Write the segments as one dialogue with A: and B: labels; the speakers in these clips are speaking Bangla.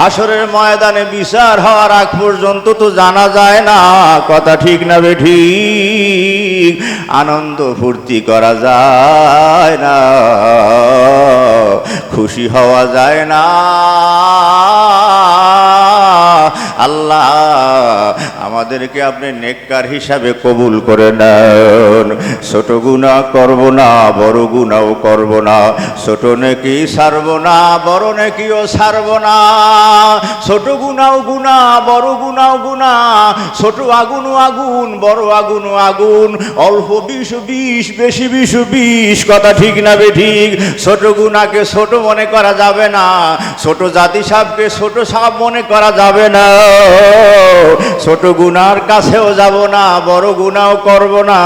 A: হাসরের ময়দানে বিচার হওয়ার আগ পর্যন্ত তো জানা যায় না, কথা ঠিক না বে ঠিক। আনন্দ ফুর্তি করা যায় না, খুশি হওয়া যায় না। আল্লাহ, আমাদেরকে আপনি নেককার হিসাবে কবুল করে নেন। ছোট গুণা করব না, বড় গুণাও করব না। ছোট নেকি সারব না, বড় নেকিও সারব না। ছোট গুণাও গুণা বড় গুণাও গুণা ছোট আগুনও আগুন, বড় আগুনও আগুন। অল্প বিষ বিষ, বেশি বিষ বিষ, কথা ঠিক না বে ঠিক? ছোট গুণাকে ছোট মনে করা যাবে না। ছোট জাতি সাপকে ছোট সাপ মনে করা যাবে না। ছোট গুনার কাছেও যাব না, বড় গুনাও করব না।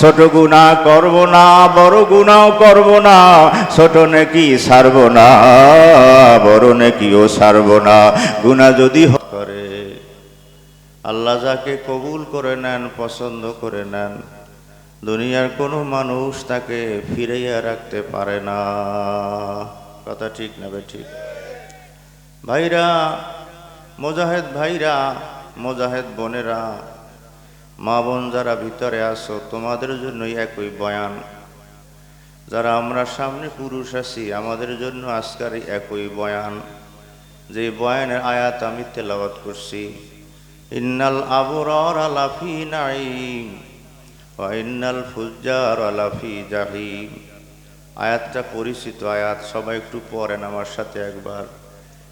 A: ছোট গুণা করব না, বড় গুনাও করব না, ছোট নাকি সারব না, বড় নাকিও সারব না। গুণা যদি করে, আল্লাহ যাকে কবুল করে নেন, পছন্দ করে নেন, দুনিয়ার কোনো মানুষ তাকে ফিরাইয়া রাখতে পারে না। কথা ঠিক না বে ঠিক? ভাইরা মোজাহেদ ভাইরা, মোজাহেদ বোনেরা, মা বোন যারা ভিতরে আসো তোমাদের জন্যই একই বয়ান। যারা আমরা সামনে পুরুষ আছি, আমাদের জন্য আজকার একই বয়ান। যে বয়ানের আয়াত আমি তেলাওয়াত করছি, ইন্নাল আবরার আলাফি নাইম ইন্নাল ফুজ্জার আলাফি জাহিম। আয়াতটা পরিচিত আয়াত, সবাই একটু পড়েন আমার সাথে একবার।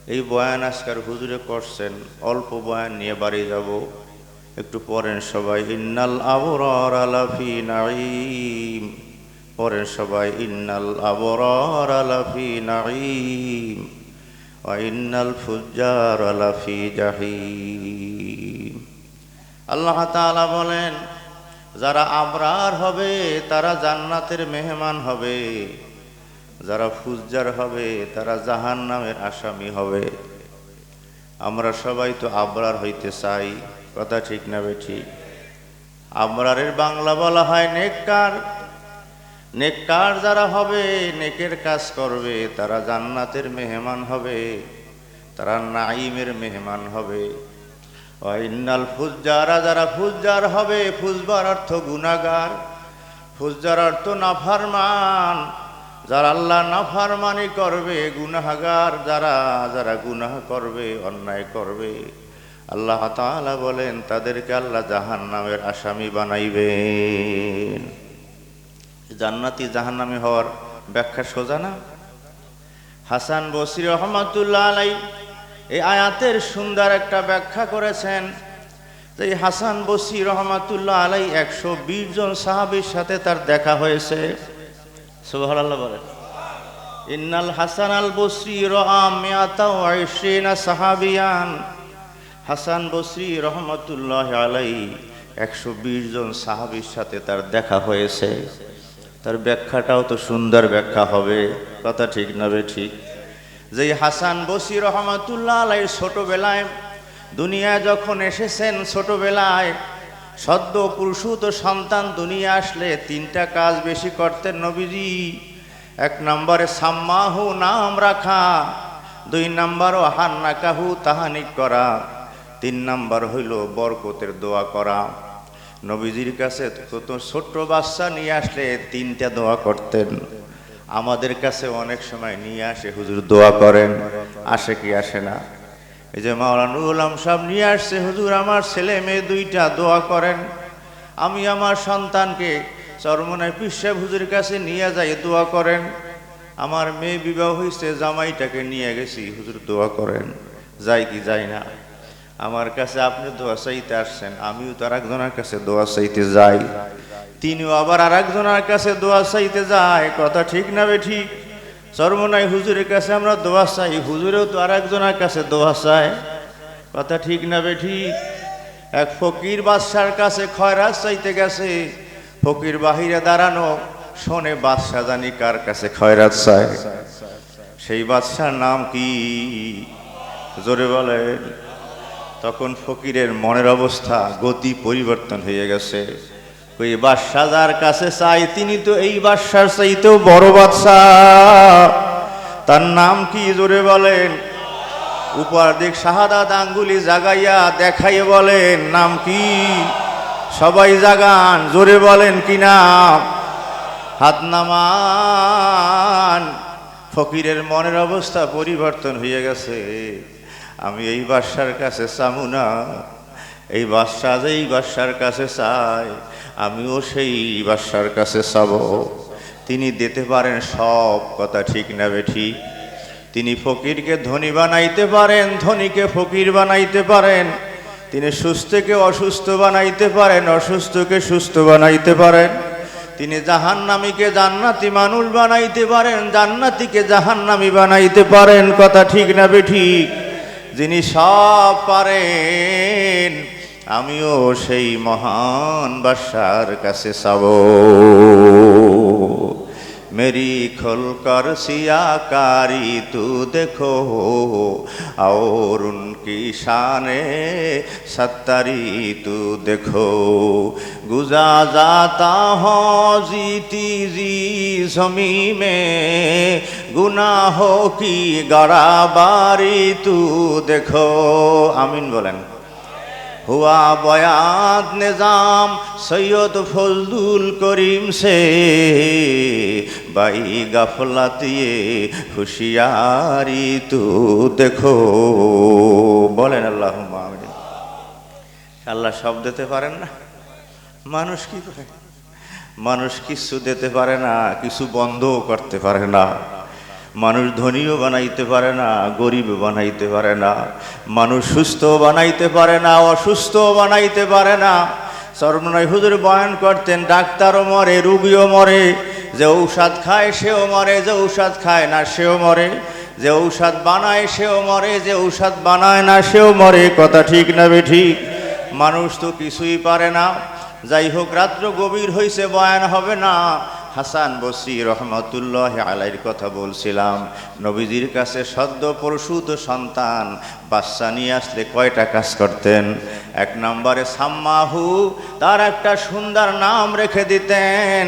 A: এই বয়ান আজকার হুজুরে করছেন, অল্প বয়ান নিয়ে বাড়ি যাব, একটু পড়েন সবাই, ইন্নাল আবরার আলাফি নাইম পড়েন সবাই, ইন্নাল আবরার আলাফি নাইম ইন্নাল ফুজার আলাফি জাহিম। আল্লাহ তাআলা বলেন, যারা আবরার হবে, তারা জান্নাতের মেহমান হবে। যারা ফুজ্জার হবে, তারা জাহান নামের আসামি হবে। আমরা সবাই তো আবরার হইতে চাই। কথা ঠিক না ঠিক? আবরারের বাংলা বলা হয় নেককার। নেককার যারা হবে, নেকের কাজ করবে, তারা জান্নাতের মেহমান হবে, তারা নাইমের মেহমান হবে। ইন্নাল ফুজ্জারা যারা ফুজ্জার হবে, ফুজবার অর্থ গুনাগার ফুজ্জার অর্থ নাফারমান। যারা আল্লাহ নাফারমানি করবে, গুনাহাগার যারা যারা গুনাহ করবে, অন্যায় করবে। আল্লাহ তাআলা বলেন, তাদেরকে আল্লাহ জাহান নামের আসামি বানাইবেন। জান্নাতি জাহান্নামী হওয়ার ব্যাখ্যা সোজা না? হাসান বসির রহমতুল্লাহ আলাই এই আয়াতের সুন্দর একটা ব্যাখ্যা করেছেন যে হাসান বসি রহমাতুল্লাহ আলাই একশো বিশ জন সাহাবির সাথে তার দেখা হয়েছে। সুবহানাল্লাহ বলেন। ইন্নাল হাসান আল বসরি রাম মিয়াতা ওয়াইশরিনা সাহাবিয়ান। হাসান বসরি রহমতুল্লাহ আলাই একশো বিশ জন সাহাবির সাথে তার দেখা হয়েছে। তার ব্যাখ্যাটাও তো সুন্দর ব্যাখ্যা হবে। কথা ঠিক না বে ঠিক? যে হাসান বসির রহমাতুল্লাহ আলাই ছোটবেলায় দুনিয়ায় যখন এসেছেন ছোটবেলায় সদ্য পুরুষুত সন্তান দুনিয়া আসলে তিনটা কাজ বেশি করতেন নবীজি। এক নম্বরে সাম্মাহু নাম রাখা, দুই নম্বর হান্না কাহু তাহানিক করা, তিন নাম্বার হইল বরকতের দোয়া করা। নবীজির কাছে কত ছোট্ট বাচ্চা নিয়ে আসলে তিনটা দোয়া করতেন। আমাদের কাছে অনেক সময় নিয়ে আসে, হুজুর দোয়া করেন, আসে কি আসে না। এই যে মাওলানুল উলাম সব নিয়ে আসছে, হুজুর আমার ছেলে মেয়ে দুইটা দোয়া করেন। আমি আমার সন্তানকে চরমনায় পিসাব হুজুর কাছে নিয়ে যাই, দোয়া করেন। আমার মেয়ে বিবাহ হয়েছে, জামাইটাকে নিয়ে গেছি, হুজুর দোয়া করেন। যাই কি যাই না। আমার কাছে আপনি দোয়া চাইতে আসছেন, আমিও তো আর একজনের কাছে দোয়া চাইতে যাই। তিনিও আবার আরেকজনের কাছে দোয়া চাইতে যায়, কথা ঠিক না বে ঠিক? চর্মনাই হুজুরের কাছে আমরা দোয়া চাই। হুজুরেও তো আর একজনের কাছে দোয়া চায়। কথা ঠিক না বে ঠিক? এক ফকির বাদশার কাছে খয়রাত চাইতে গেছে। ফকির বাহিরে দাঁড়ানো শোনে বাদশা জানি কার কাছে খয়রাত চায়। সেই বাদশার নাম কি? জোরে বলেন। তখন ফকিরের মনের অবস্থা, গতি পরিবর্তন হয়ে গেছে। ওই বাদশাহ যার কাছে চাই, তিনি তো এই বাদশার চাইতেও বড় বাদশাহ। তার নাম কি জোরে বলেন? উপর দিক শাহাদাত আঙ্গুলি জাগাইয়া দেখাইয়ে বলেন, নাম কি? সবাই জাগান, জোরে বলেন, কি নাম? হাত নামান, ফকিরের মনের অবস্থা পরিবর্তন হয়ে গেছে। আমি এই বাদশার কাছে চামু না। এই বাদশা যে এই বাদশার কাছে চাই আমিও সেই বাদশার কাছে চাব। তিনি দিতে পারেন সব কথা ঠিক না বেঠি। তিনি ফকিরকে ধনী বানাইতে পারেন, ধনীকে ফকির বানাইতে পারেন। তিনি সুস্থকে অসুস্থ বানাইতে পারেন, অসুস্থকে সুস্থ বানাইতে পারেন। তিনি জাহান্নামীকে জান্নাতি মানুষ বানাইতে পারেন, জান্নাতিকে জাহান্নামী বানাইতে পারেন, কথা ঠিক না ঠিক যিনি সব পারেন আমিও সেই মহান বাসার কাছে চাব मेरी खुलकर सियाकारी तू देखो और उनकी शान सत्तरी तू देखो गुजा जाता हो जीती जी जमी में गुनाहों की गड़ाबारी तू देखो आमीन बोलें হুয়া বয়াত নিজাম সৈয়দ ফজলুল করিম সে বাই গাফলাতিয়ে হুশিয়ারি তু দেখো। বলেন আল্লাহ আল্লাহ সব দিতে পারেন না? মানুষ কি করে? মানুষ কিছু দিতে পারে না, কিছু বন্ধও করতে পারে না। মানুষ ধনীও বানাইতে পারে না, গরিব বানাইতে পারে না, মানুষ সুস্থ বানাইতে পারে না অসুস্থ বানাইতে পারে না। সর্বনয় হুজুর বয়ান করতেন, ডাক্তারও মরে, রুগীও মরে, যে ঔষধ খায় সেও মরে, যে ঔষধ খায় না সেও মরে, যে ঔষধ বানায় সেও মরে, যে ঔষধ বানায় না সেও মরে। কথা ঠিক না বে ঠিক? মানুষ তো কিছুই পারে না। যাই হোক, রাত্র গভীর হইছে, বয়ান হবে না। হাসান বসি রহমতুল্লাহ আলাইর কথা বলছিলাম। নবীজির কাছে সদ্য প্রসূত সন্তান বাচ্চা নিয়ে আসলে কয়টা কাজ করতেন? এক নম্বরে সাম্মাহু, তার একটা সুন্দর নাম রেখে দিতেন।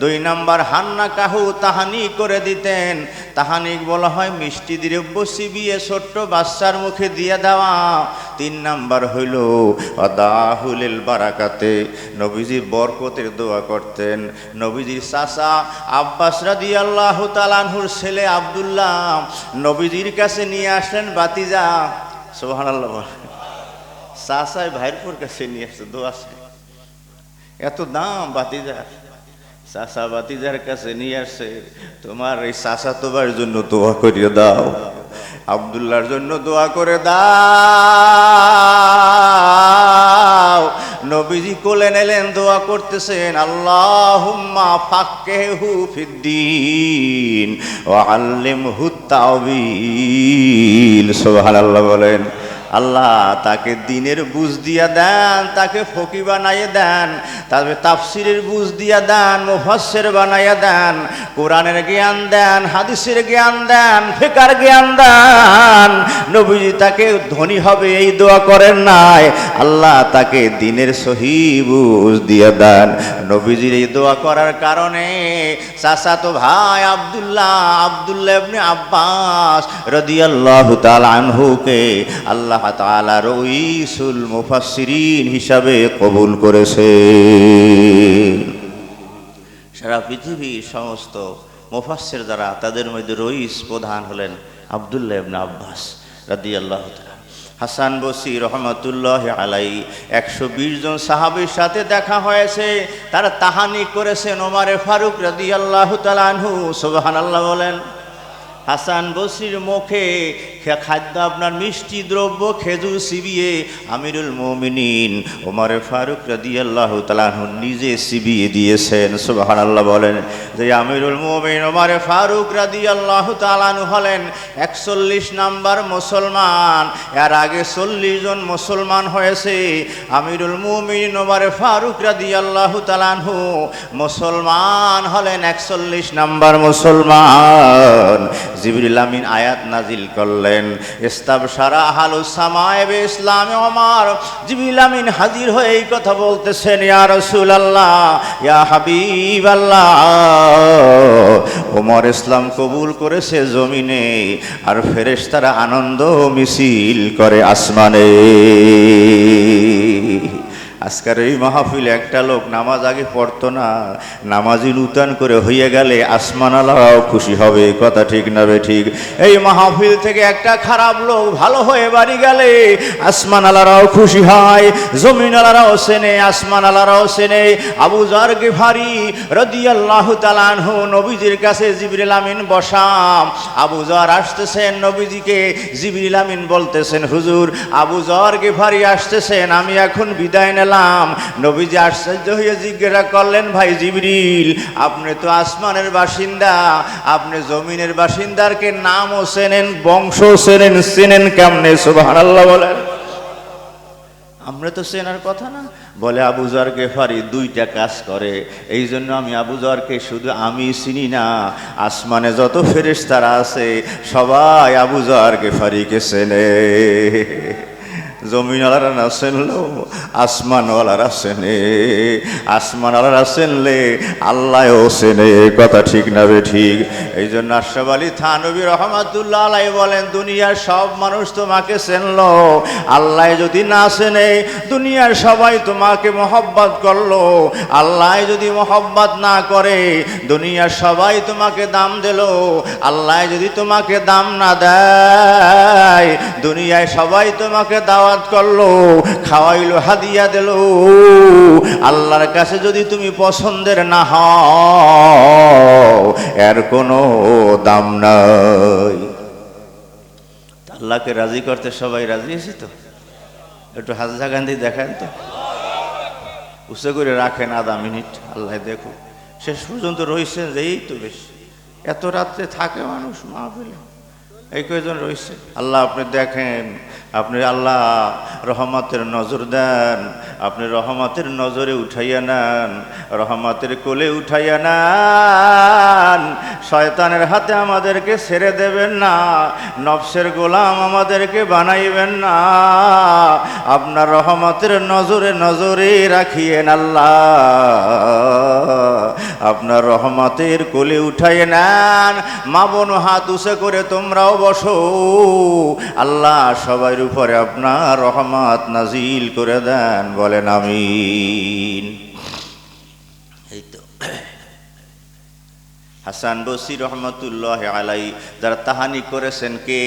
A: দুই নম্বর হান্না কাহু তাহানি করে দিতেন। তাহানিক বলা হয় মিষ্টি দ্রব্য চিবিয়ে ছোট্ট বাচ্চার মুখে দিয়ে দেওয়া। তিন নাম্বার হইল অদাহুলিল বারাকাতে নবীজির বরকতের দোয়া করতেন। নবীজির চাচা আব্বাস রাদি আল্লাহ তালানহুর ছেলে আবদুল্লাহ, নবীজির কাছে নিয়ে আসলেন বাতিজা। সোহান আল্লাহ চাচাই ভাইরপুর কাছে নিয়ে আসছে, দোয়া। এত দাম বাতিজার সাসা বাতিজার কাছে নিয়ে আসছে, তোমার এই সাসা তোমার জন্য দোয়া করিয়ে দাও। আবদুল্লাহর জন্য দোয়া করে দাও। নবীজি কোলে নিলেন দোয়া করতেছেন আল্লাহুম্মা ফাক্কেহু ফিদ্দিন ওয়া আল্লিমহু তাওবিল। সুবহানাল্লাহ বলেন। আল্লাহ তাকে দিনের বুঝ দিয়া দেন, তাকে ফকি বানাইয়ে দেন, তারপরে তাফসিরের বুঝ দিয়া দেন, মুফাসসির বানাইয়া দেন, কোরআনের জ্ঞান দেন, হাদিসের জ্ঞান দেন, ফেকার জ্ঞান দেন। নবীজি তাকে ধনী হবে এই দোয়া করেন নাই, আল্লাহ তাকে দিনের সহি বুঝ দিয়া দেন। নবীজির এই দোয়া করার কারণে চাচা তো ভাই আব্দুল্লাহ আব্দুল্লাহ আব্বাস রাদিয়াল্লাহু তাআলা আনহুকে আল্লাহ তাআলা রইসুল মুফাসসিরিন হিসাবে কবুল করেছে। সারা পৃথিবীর সমস্ত মুফাসসির যারা, তাদের মধ্যে রইস প্রধান হলেন আব্দুল্লাহ ইবনে আব্বাস রাদিয়াল্লাহু তাআলা। হাসান বসি রহমতুল্লাহ আলাই একশো বিশ জন সাহাবির সাথে দেখা হয়েছে। তারা তাহানি করেছেন ওমারে ফারুক রাদি আল্লাহ তালানহু সোবাহান আল্লাহ বলেন হাসান বসির মুখে খাদ্য আপনার মিষ্টি দ্রব্য, খেজুর সিবিয়ে। আমিরুল মোমিনিন ওমরে ফারুক রাদি আল্লাহ নিজে সিবিয়ে দিয়েছেন সুবাহান আল্লাহ বলেন। যে আমিরুল মোমিন ওমরে ফারুক রাদি আল্লাহ তালানু হলেন একচল্লিশ নাম্বার মুসলমান। এর আগে চল্লিশ জন মুসলমান হয়েছে। আমিরুল মুমিন ওমরে ফারুক রাদি আল্লাহ তালানহু মুসলমান হলেন একচল্লিশ নাম্বার মুসলমান। জিবরিল আমিন আয়াত নাজিল করলেন। ইস্তাব সারা আহালু সামায়েবে ইসলামে ওমর। জিবরিল আমিন হাজির হয়ে এই কথা বলতেছেন, ইয়া রাসূলুল্লাহ, ইয়া হাবিবাল্লাহ, ওমর ইসলাম কবুল করেছে জমিনে, আর ফেরেশতারা আনন্দ মিছিল করে আসমানে। আজকের এই মাহফিল একটা লোক নামাজ আগে পড়তো না, নামাজি নূতন করে হইয়া গেলে আসমান আলাও খুশি হবে কথা ঠিক না বে ঠিক? এই মাহফিল থেকে একটা খারাপ লোক ভালো হয়ে বাড়ি গেলে আসমান আলারাও খুশি হয়, জমিন আলারাও সেনে, আসমান আলারাও সেনে। আবু জার গেফারি রদিয়াল্লাহ তালানহু নবীজির কাছে জিবরিল আমিন বসাম। আবু জার আসতেছেন নবীজিকে, জিবরিল আমিন বলতেছেন, হুজুর, আবু জার গেফারি আসতেছেন, আমি এখন বিদায় নিলাম। নবীজি আশ্চর্য হয়ে জিজ্ঞাসা করলেন, ভাই জিবরিল, আপনি তো আসমানের বাসিন্দা, আপনি জমিনের বাসিন্দারকে নামও চেনেন বংশ চেনেন চেনেন কেমনে? সুবহানাল্লাহ বলেন। আমরা তো চেনার কথা না। বলে আবুজার গেফারি দুইটা কাজ করে। এই জন্য আমি আবুজারকে শুধু আমি চিনি না, আসমানে যত ফেরেশতারা আছে, সবাই আবুজার গেফারিকে চেনে। জমিনওয়ালারা চেনলো আসমানওয়ালারা চেনে আসমানওয়ালারা চেনলে আল্লাহও চেনে কথা ঠিক না বে ঠিক। এই জন্য আশরাফ আলী থানবী রহমাতুল্লাহ আলাই বলেন, দুনিয়ার সব মানুষ তোমাকে চেনলো আল্লাহ যদি না চেনে দুনিয়ার সবাই তোমাকে মহব্বত করল। আল্লাহ যদি মহব্বত না করে, দুনিয়ার সবাই তোমাকে দাম দিল। আল্লাহ যদি তোমাকে দাম না দেয়, দুনিয়ায় সবাই তোমাকে দাওয়াত করল, খাওয়াইলো, হাদিয়া দিল। আল্লাহর কাছে যদি তুমি পছন্দের না হও, এর কোনো দাম নাই। আল্লাহকে রাজি করতে সবাই রাজি আছে তো? একটু হাজা গান্ধী দেখেন তো। উঁচু করে রাখেন আধা মিনিট, আল্লাহ দেখো শেষ পর্যন্ত রয়েছেন যে এই তো বেশ। এত রাত্রে থাকে মানুষ মাহফিলে এই কয়জন রয়েছে? আল্লাহ আপনি দেখেন আপনি আল্লাহ রহমতের নজর দেন আপনি রহমতের নজরে উঠাইয়া নেন, রহমতের কোলে উঠাইয়া নেন। শয়তানের হাতে আমাদেরকে ছেড়ে দেবেন না, নফসের গোলাম আমাদেরকে বানাইবেন না। আপনার রহমতের নজরে নজরে রাখিয়েন আল্লাহ। আপনার রহমতের কোলে উঠাইয়ে নেন। মা বোন হাত উঁচে করে তোমরাও বসো। আল্লাহ সবার উপরে আপনার রহমত নাজিল করে দেন বলেন তো। হাসান বসির রহমতুল্লাহ আলাই যারা তাহানি করেছেন কে?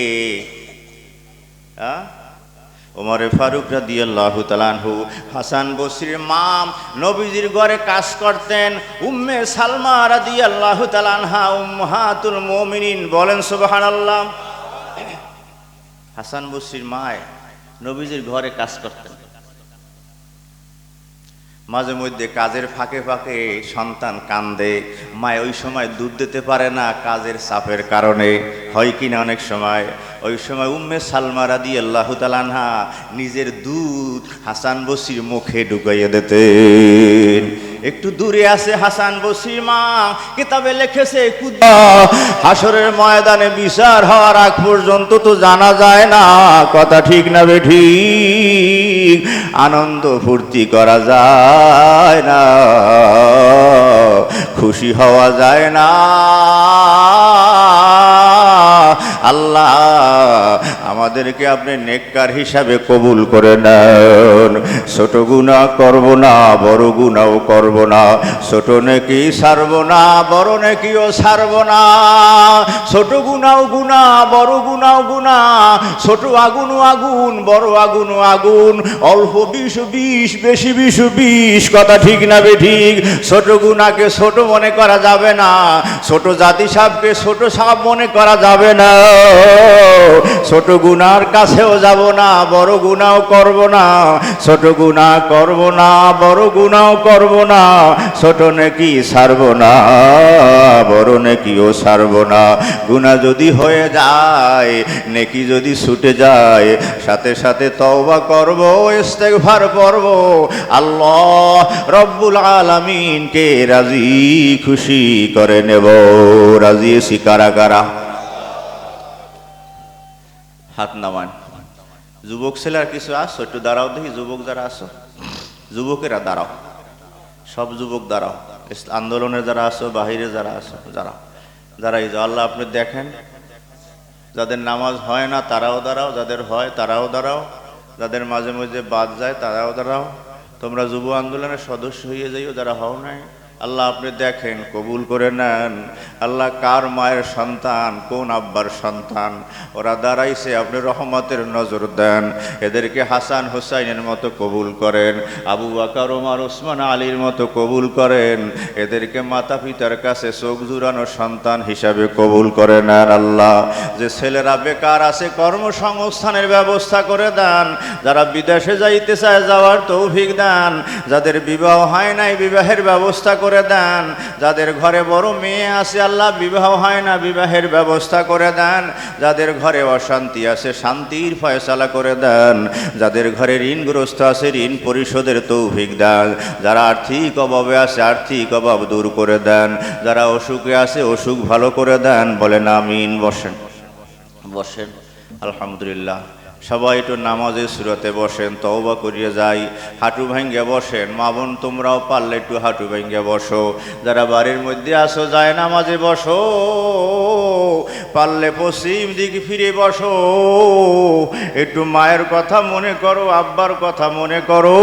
A: ওমরে ফারুক রাদিয়াল্লাহু তালানহু হাসান বসরির মাম নবীজির ঘরে কাজ করতেন। উম্মে সালমা রাদিয়াল্লাহু তালানহা উম্মাহাতুল মুমিনিন। বলেন, সুবহানাল্লাহ। হাসান বসরির মায় নবীজির ঘরে কাজ করতেন। মাঝে মধ্যে কাজের ফাঁকে ফাঁকে সন্তান কান্দে। মায় ওই সময় দুধ দিতে পারে না কাজের চাপের কারণে। হয় কি না অনেক সময়? ওই সময় উম্মে সালমা রাদি আল্লাহ তালানহা নিজের দুধ হাসান বসির মুখে ঢুকাইয়া দিতেন। একটু দূরে আছে হাসান বসির মা কিতাবে লিখেছে হাসরের ময়দানে বিচার হওয়ার আগ পর্যন্ত তো জানা যায় না, কথা ঠিক না বে ঠিক, আনন্দ ফুর্তি করা যায় না, খুশি হওয়া যায় না, আল্লাহ আমাদেরকে আপনি নেককার হিসাবে কবুল করে নেন। ছোট গুণা করব না, বড় গুণাও করব না। ছোট নেকি সারব না, বড় নেকিও সারব না। ছোট গুণাও গুণা বড় গুণাও গুণা ছোট আগুন আগুন, বড় আগুন আগুন। অল্প বিষ বিষ বেশি বিষ বিষ কথা ঠিক না বে ঠিক। ছোট গুণাকে ছোট মনে করা যাবে না। ছোট জাতি সাপকে ছোট সাপ মনে করা যাবে না। ছোট গুনার কাছেও যাব না, বড় গুনাও করব না, ছোট গুণা করব না, বড় গুনাও করব না, ছোট নাকি সারব না, বড় নেকিও সারব না। গুণা যদি হয়ে যায়, নেকি যদি ছুটে যায়, সাথে সাথে তওবা করব, ইস্তেগফার করব আল্লাহ রব্বুল আলামিনকে রাজি খুশি করে নেব, রাজি এসি কারা কারা হাত নামান। যুবক ছেলে আর কিছু আসো একটু দাঁড়াও দেখি, যুবক যারা আসো যুবকেরা দাঁড়াও। সব যুবক দাঁড়াও। আন্দোলনের যারা আসো বাহিরে যারা আসো যারা যারা এই আল্লাহ আপনি দেখেন, যাদের নামাজ হয় না, তারাও দাঁড়াও, যাদের হয়, তারাও দাঁড়াও। যাদের মাঝে মাঝে বাদ যায়, তারাও দাঁড়াও। তোমরা যুব আন্দোলনের সদস্য হয়ে যাইও, যারা হও নাই। আল্লাহ আপনি দেখেন, কবুল করে নেন। আল্লাহ কার মায়ের সন্তান, কোন আব্বার সন্তান? ওরা দাঁড়াইছে, আপনি রহমতের নজর দেন। এদেরকে হাসান হুসাইনের মতো কবুল করেন, আবু বাকার ওমার ওসমান আলীর মতো কবুল করেন। এদেরকে মাতা পিতার কাছে চোখ জুড়ানো সন্তান হিসাবে কবুল করে নেন আল্লাহ। যে ছেলেরা বেকার আছে, কর্মসংস্থানের ব্যবস্থা করে দেন। যারা বিদেশে যাইতে চায়, যাওয়ার তৌফিক দেন। যাদের বিবাহ হয় নাই, বিবাহের ব্যবস্থা করে দেন। যাদের ঘরে বড় মেয়ে আছে, আল্লাহ বিবাহ হয় না, বিবাহের ব্যবস্থা করে দেন। যাদের ঘরে অশান্তি আছে, শান্তির ফয়সালা করে দেন। যাদের ঘরে ঋণগ্রস্ত আছে, ঋণ পরিশোধের তৌফিক দেন। যারা আর্থিক অভাবে আছে, আর্থিক অভাব দূর করে দেন। যারা অসুখে আছে, অসুখ ভালো করে দেন। বলেন আমিন, বসেন। বসেন। আলহামদুলিল্লাহ। সবাই একটু নামাজে সুরতে বসেন, তওবা করিয়ে যাই। হাঁটু ভাঙ্গে বসেন। মা বোন, তোমরাও পারলে একটু হাঁটু ভাঙ্গে বসো। যারা বাড়ির মধ্যে আসো যায় নামাজে বসো। পারলে পশ্চিম দিকে ফিরে বসো। একটু মায়ের কথা মনে করো, আব্বার কথা মনে করো।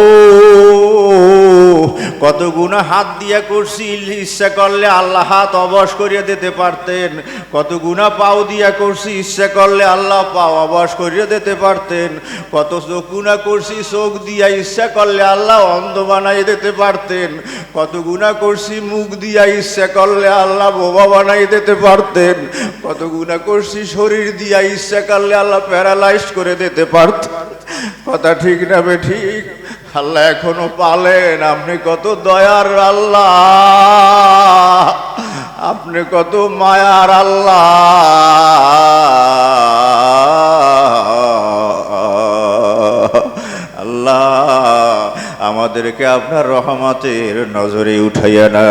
A: কত গুণা হাত দিয়া করছি, ইচ্ছা করলে আল্লাহ হাত অবশ করিয়ে দিতে পারতেন। কত গুণা পাও দিয়া করছি, ইচ্ছা করলে আল্লাহ পাও অবশ করিয়ে দিতে পারতেন। কত চোখ গুণা করছি, চোখ দিয়া ইচ্ছা করলে আল্লাহ অন্ধ বানাই দিতে পারতেন। কত গুণা করছি, মুখ দিয়া ইচ্ছা করলে আল্লাহ বোবা বানাই দিতে পারতেন। কত গুণা করছি, শরীর দিয়া ইচ্ছা করলে আল্লাহ প্যারালাইজ করে দিতে পারতেন কথা ঠিক না বে ঠিক? আল্লাহ এখনও পালেন, আপনি কত দয়ার আল্লাহ। আপনি কত মায়ার আল্লাহ। আল্লাহ, আমাদেরকে আপনার রহমতের নজরে উঠাইয়া না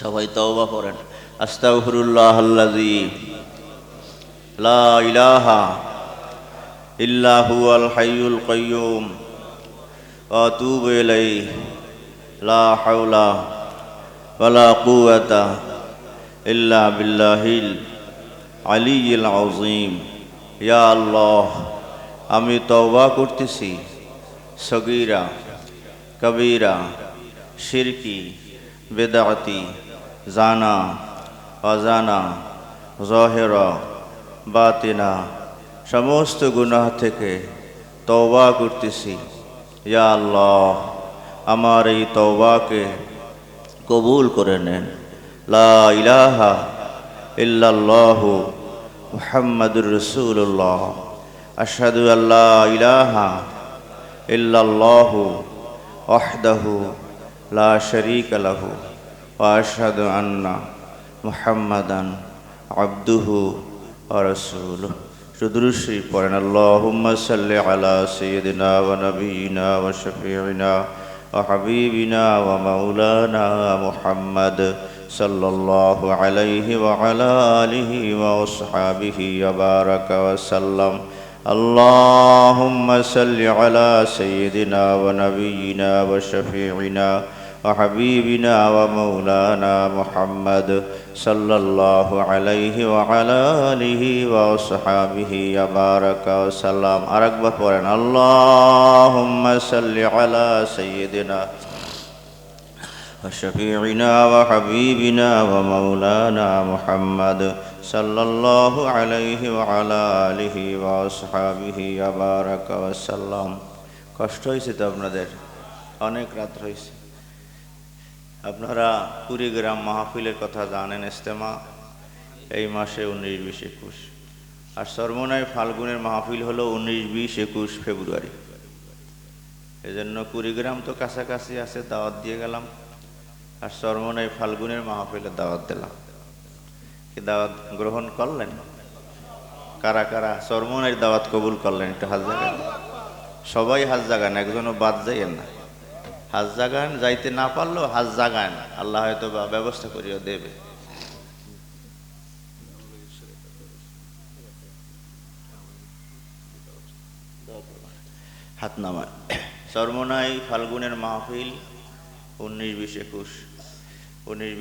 A: সবাই তওবা করেন। আস্তাগফিরুল্লাহ আল্লাযী লা ইলাহা ইল্লা হুয়াল হাইয়ুল কাইয়্যুম ওয়া আতুবু ইলাইহি লা হাওলা ওয়ালা কুওয়াতা ইল্লা বিল্লাহিল আলিয়্যিল আযীম ইয়া আল্লাহ আমি তওবা করতেছি সগীরা কবীরা শিরকি বেদাতি জানা অজানা, জহেরা, বাতিনা, সমস্ত গুনাহ থেকে তওবা করতেছি। ইয়া আল্লাহ, আমার এই তওবাকে কবুল করে নেন। লা ইলাহা ইল্লাল্লাহু মুহাম্মাদুর রাসূলুল্লাহ। আশহাদু আল্লা ইলাহা ইল্লাল্লাহু ওয়াহদাহু লা শারীকা লাহু। ওয়া আশহাদু আন্না মুহাম্মাদান আবদুহু ওয়া রাসূলুহু সুদৃশ্যই পড়েন আল্লাহুম্মা সাল্লি আলা সাইয়্যিদিনা ওয়া নাবিয়িনা ওয়া শাফিঈনা ওয়া হাবিবিনা ওয়া মাওলানা মুহাম্মদ সাল্লাল্লাহু আলাইহি ওয়া আলা আলিহি ওয়া আসহাবিহি ওয়া বারাকা ওয়া সাল্লাম اللهم صل على سيدنا ونبينا وشفيعنا وحبيبنا ومولانا محمد صلى الله عليه وعلى آله وصحابه وبارك وسلم أركب قرآن اللهم صل على سيدنا وشفيعنا وحبيبنا ومولانا محمد صلى الله عليه وعلى آله وأصحابه وبارك وسلم কষ্ট হয়েছে তো আপনাদের অনেক রাত হয়েছে আপনারা কুড়িগ্রাম মাহফিলের কথা জানেন ইস্তেমা এই মাসে উনিশ বিশ একুশ। আর সর্বনয় ফাল্গুনের মাহফিল হলো উনিশ বিশ একুশ ফেব্রুয়ারি। এজন্য কুড়িগ্রাম তো কাছাকাছি আছে, দাওয়াত দিয়ে গেলাম। আর সর্বনয় ফাল্গুনের মাহফিলের দাওয়াত দিলাম। কি দাওয়াত গ্রহণ করলেন? কারা কারা সর্বনের দাওয়াত কবুল করলেন? একটু হাজ জাগান। সবাই হাজ জাগান, একজনও বাদ যাইয়েন না। হাজ জাগান, যাইতে না পারলেও হাজ জাগান আল্লাহ হয়তো বা ব্যবস্থা করিয়া দেবে। হাত নামা চর্মনাই ফাল্গুনের মাহফিল, উনিশ বিশ একুশ। উনিশ